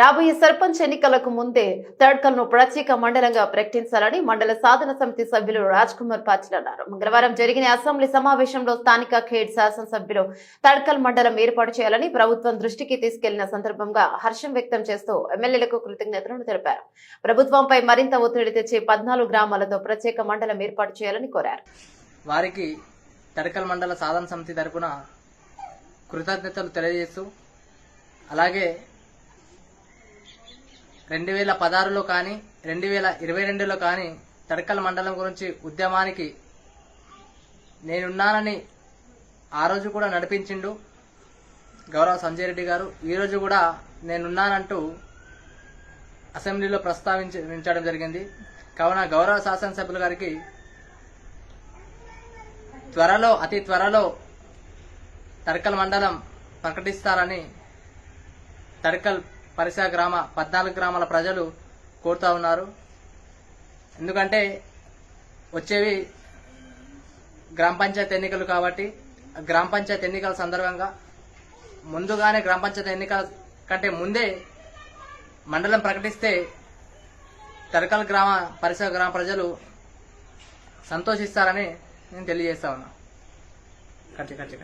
రాబోయే సర్పంచ్ ఎన్నికలకు ముందే తడ్కల్ను ప్రత్యేక మండలంగా ప్రకటించాలని మండల సాధన సమితి సభ్యులు రాజ్ కుమార్ పాటిల్ అన్నారు. మంగళవారం జరిగిన అసెంబ్లీ సమావేశంలో స్థానిక ఖేడ్ శాసనసభ్యులు తడ్కల్ మండలం ఏర్పాటు చేయాలని ప్రభుత్వం దృష్టికి తీసుకెళ్ళిన సందర్భంగా హర్షం వ్యక్తం చేస్తూ ఎమ్మెల్యేలకు కృతజ్ఞతలను తెలిపారు. ప్రభుత్వంపై మరింత ఒత్తిడి తెచ్చి పద్నాలుగు గ్రామాలతో ప్రత్యేక మండలం ఏర్పాటు చేయాలని కోరారు. వారికి తడకల్ మండల సాధన సమితి తరపున కృతజ్ఞతలు తెలియజేస్తూ అలాగే రెండు వేల పదహారులో కానీ రెండు వేల ఇరవై రెండులో కానీ తడకల్ మండలం గురించి ఉద్యమానికి నేనున్నానని ఆ రోజు కూడా నడిపించిండు గౌరవ సంజయ్ రెడ్డి గారు ఈరోజు కూడా నేనున్నానంటూ అసెంబ్లీలో ప్రస్తావించడం జరిగింది. కావున గౌరవ శాసనసభ్యుల గారికి త్వరలో అతి త్వరలో తడకల్ మండలం ప్రకటిస్తారని తడకల్ పరిసర గ్రామ పద్నాలుగు గ్రామాల ప్రజలు కోరుతా ఉన్నారు. ఎందుకంటే వచ్చేవి గ్రామ పంచాయతీ ఎన్నికలు కాబట్టి గ్రామ పంచాయతీ ఎన్నికల సందర్భంగా ముందుగానే గ్రామ పంచాయతీ ఎన్నికల కంటే ముందే మండలం ప్రకటిస్తే తరకల్ గ్రామ పరిసర గ్రామ ప్రజలు సంతోషిస్తారని నేను తెలియజేస్తా ఉన్నా. కచ్చి కచ్చి